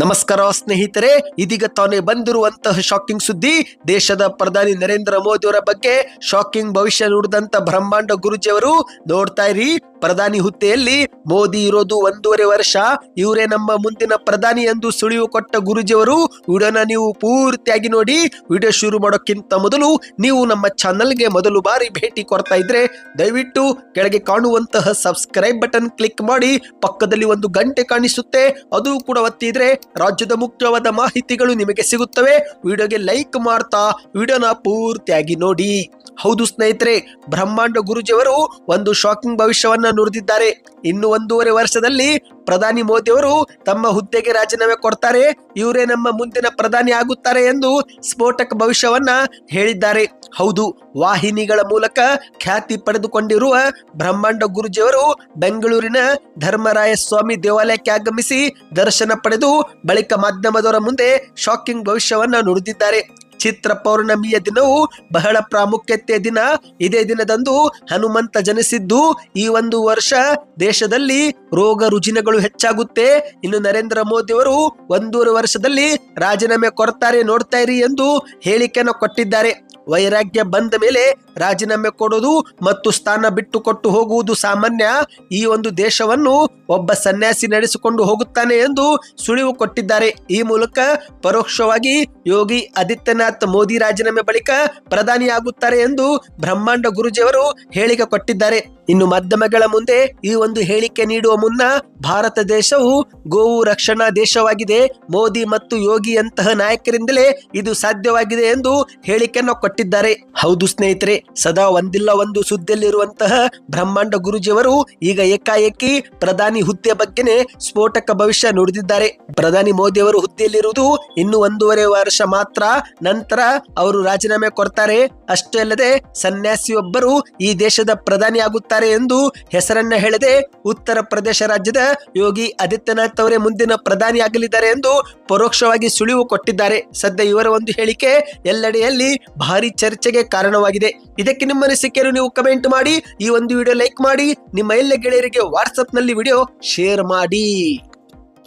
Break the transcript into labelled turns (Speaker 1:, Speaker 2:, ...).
Speaker 1: ನಮಸ್ಕಾರ ಸ್ನೇಹಿತರೆ, ಇದೀಗ ತಾನೇ ಬಂದಿರುವಂತಹ ಶಾಕಿಂಗ್ ಸುದ್ದಿ, ದೇಶದ ಪ್ರಧಾನಿ ನರೇಂದ್ರ ಮೋದಿ ಅವರ ಬಗ್ಗೆ ಶಾಕಿಂಗ್ ಭವಿಷ್ಯ ನುಡಿದಂತ ಬ್ರಹ್ಮಾಂಡ ಗುರುಜಿಯವರು ನೋಡ್ತಾ ಇರಿ. ಪ್ರಧಾನಿ ಹುದ್ದೆಯಲ್ಲಿ ಮೋದಿ ಇರೋದು ಒಂದೂವರೆ ವರ್ಷ. ಇವರೇ ನಮ್ಮ ಮುಂದಿನ ಪ್ರಧಾನಿ ಎಂದು ಸುಳಿವು ಕೊಟ್ಟ ಗುರುಜಿಯವರು ವಿಡಿಯೋನ ನೀವು ಪೂರ್ತಿಯಾಗಿ ನೋಡಿ, ವಿಡಿಯೋ ಶುರು ಮಾಡೋಕ್ಕಿಂತ ಮೊದಲು ನೀವು ನಮ್ಮ ಚಾನಲ್ಗೆ ಮೊದಲು ಬಾರಿ ಭೇಟಿ ಕೊಡ್ತಾ ಇದ್ರೆ, ದಯವಿಟ್ಟು ಕೆಳಗೆ ಕಾಣುವಂತಹ ಸಬ್ಸ್ಕ್ರೈಬ್ ಬಟನ್ ಕ್ಲಿಕ್ ಮಾಡಿ, ಪಕ್ಕದಲ್ಲಿ ಒಂದು ಗಂಟೆ ಕಾಣಿಸುತ್ತೆ, ಅದು ಕೂಡ ಒತ್ತಿದ್ರೆ ರಾಜ್ಯದ ಮುಖ್ಯವಾದ ಮಾಹಿತಿಗಳು ನಿಮಗೆ ಸಿಗುತ್ತವೆ. ವಿಡಿಯೋಗೆ ಲೈಕ್ ಮಾಡ್ತಾ, ವಿಡಿಯೋನ ಪೂರ್ತಿಯಾಗಿ ನೋಡಿ. ಹೌದು ಸ್ನೇಹಿತರೆ, ಬ್ರಹ್ಮಾಂಡ ಗುರುಜಿಯವರು ಒಂದು ಶಾಕಿಂಗ್ ಭವಿಷ್ಯವನ್ನ ನುಡಿದಿದ್ದಾರೆ. ಇನ್ನು ಒಂದೂವರೆ ವರ್ಷದಲ್ಲಿ ಪ್ರಧಾನಿ ಮೋದಿ ಅವರು ತಮ್ಮ ಹುದ್ದೆಗೆ ರಾಜೀನಾಮೆ ಕೊಡ್ತಾರೆ. ಇವರೇ ನಮ್ಮ ಮುಂದಿನ ಪ್ರಧಾನಿ ಆಗುತ್ತಾರೆ ಎಂದು ಸ್ಫೋಟಕ ಭವಿಷ್ಯವನ್ನ ಹೇಳಿದ್ದಾರೆ. ಹೌದು, ವಾಹಿನಿಗಳ ಮೂಲಕ ಖ್ಯಾತಿ ಪಡೆದುಕೊಂಡಿರುವ ಬ್ರಹ್ಮಾಂಡ ಗುರುಜಿಯವರು ಬೆಂಗಳೂರಿನ ಧರ್ಮರಾಯ ಸ್ವಾಮಿ ದೇವಾಲಯಕ್ಕೆ ಆಗಮಿಸಿ ದರ್ಶನ ಪಡೆದು ಬಳಿಕ ಮಾಧ್ಯಮದವರ ಮುಂದೆ ಶಾಕಿಂಗ್ ಭವಿಷ್ಯವನ್ನ ನುಡಿದಿದ್ದಾರೆ. ಚಿತ್ರ ಪೌರ್ಣಮಿಯ ದಿನವು ಬಹಳ ಪ್ರಾಮುಖ್ಯತೆಯ ದಿನ. ಇದೇ ದಿನದಂದು ಹನುಮಂತ ಜನಿಸಿದ್ದು ಈ ಒಂದು ವರ್ಷ ದೇಶದಲ್ಲಿ ರೋಗ ರುಜಿನಗಳು ಹೆಚ್ಚಾಗುತ್ತೆ. ಇನ್ನು ನರೇಂದ್ರ ಮೋದಿ ಅವರು ಒಂದೂವರೆ ವರ್ಷದಲ್ಲಿ ರಾಜೀನಾಮೆ ಕೊಡ್ತಾರೆ ನೋಡ್ತಾ ಇರಿ ಎಂದು ಹೇಳಿಕೆಯನ್ನು ಕೊಟ್ಟಿದ್ದಾರೆ. ವೈರಾಗ್ಯ ಬಂದ ಮೇಲೆ ರಾಜೀನಾಮೆ ಕೊಡೋದು ಮತ್ತು ಸ್ಥಾನ ಬಿಟ್ಟು ಕೊಟ್ಟು ಹೋಗುವುದು ಸಾಮಾನ್ಯ. ಈ ಒಂದು ದೇಶವನ್ನು ಒಬ್ಬ ಸನ್ಯಾಸಿ ನಡೆಸಿಕೊಂಡು ಹೋಗುತ್ತಾನೆ ಎಂದು ಸುಳಿವು ಕೊಟ್ಟಿದ್ದಾರೆ. ಈ ಮೂಲಕ ಪರೋಕ್ಷವಾಗಿ ಯೋಗಿ ಆದಿತ್ಯನಾಥ್ ಮೋದಿ ರಾಜೀನಾಮೆ ಬಳಿಕ ಪ್ರಧಾನಿಯಾಗುತ್ತಾರೆ ಎಂದು ಬ್ರಹ್ಮಾಂಡ ಗುರುಜಿಯವರು ಹೇಳಿಕೆ ಕೊಟ್ಟಿದ್ದಾರೆ. ಇನ್ನು ಮಾಧ್ಯಮಗಳ ಮುಂದೆ ಈ ಒಂದು ಹೇಳಿಕೆ ನೀಡುವ ಮುನ್ನ ಭಾರತ ದೇಶವು ಗೋವು ರಕ್ಷಣಾ ದೇಶವಾಗಿದೆ. ಮೋದಿ ಮತ್ತು ಯೋಗಿಯಂತಹ ನಾಯಕರಿಂದಲೇ ಇದು ಸಾಧ್ಯವಾಗಿದೆ ಎಂದು ಹೇಳಿಕೆಯನ್ನು ಕೊಟ್ಟಿದ್ದಾರೆ. ಹೌದು ಸ್ನೇಹಿತರೆ, ಸದಾ ಒಂದಿಲ್ಲ ಒಂದು ಸುದ್ದಿಯಲ್ಲಿರುವಂತಹ ಬ್ರಹ್ಮಾಂಡ ಗುರುಜಿಯವರು ಈಗ ಏಕಾಏಕಿ ಪ್ರಧಾನಿ ಹುದ್ದೆ ಬಗ್ಗೆನೇ ಸ್ಫೋಟಕ ಭವಿಷ್ಯ ನುಡಿದಿದ್ದಾರೆ. ಪ್ರಧಾನಿ ಮೋದಿ ಅವರು ಹುದ್ದೆಯಲ್ಲಿರುವುದು ಇನ್ನು ಒಂದೂವರೆ ವರ್ಷ ಮಾತ್ರ ನಂತರ ಅವರು ರಾಜೀನಾಮೆ ಕೊಡ್ತಾರೆ. ಅಷ್ಟೇ ಅಲ್ಲದೆ ಸನ್ಯಾಸಿಯೊಬ್ಬರು ಈ ದೇಶದ ಪ್ರಧಾನಿ ಆಗುತ್ತಾರೆ ಎಂದು ಹೆಸರನ್ನ ಹೇಳದೆ ಉತ್ತರ ಪ್ರದೇಶ ರಾಜ್ಯದ ಯೋಗಿ ಆದಿತ್ಯನಾಥ್ ಅವರೇ ಮುಂದಿನ ಪ್ರಧಾನಿ ಆಗಲಿದ್ದಾರೆ ಎಂದು ಪರೋಕ್ಷವಾಗಿ ಸುಳಿವು ಕೊಟ್ಟಿದ್ದಾರೆ. ಸದ್ಯ ಇವರ ಒಂದು ಹೇಳಿಕೆ, ಎಲ್ಲೆಡೆಯಲ್ಲಿ ಭಾರಿ ಚರ್ಚೆಗೆ ಕಾರಣವಾಗಿದೆ. ಇದಕ್ಕೆ ನಿಮ್ಮ ಅನಿಸಿಕೆಯನ್ನು ನೀವು ಕಮೆಂಟ್ ಮಾಡಿ, ಈ ಒಂದು ವಿಡಿಯೋ ಲೈಕ್ ಮಾಡಿ, ನಿಮ್ಮ ಎಲ್ಲ ಗೆಳೆಯರಿಗೆ ವಾಟ್ಸ್ಆಪ್ನಲ್ಲಿ ವಿಡಿಯೋ ಶೇರ್ ಮಾಡಿ.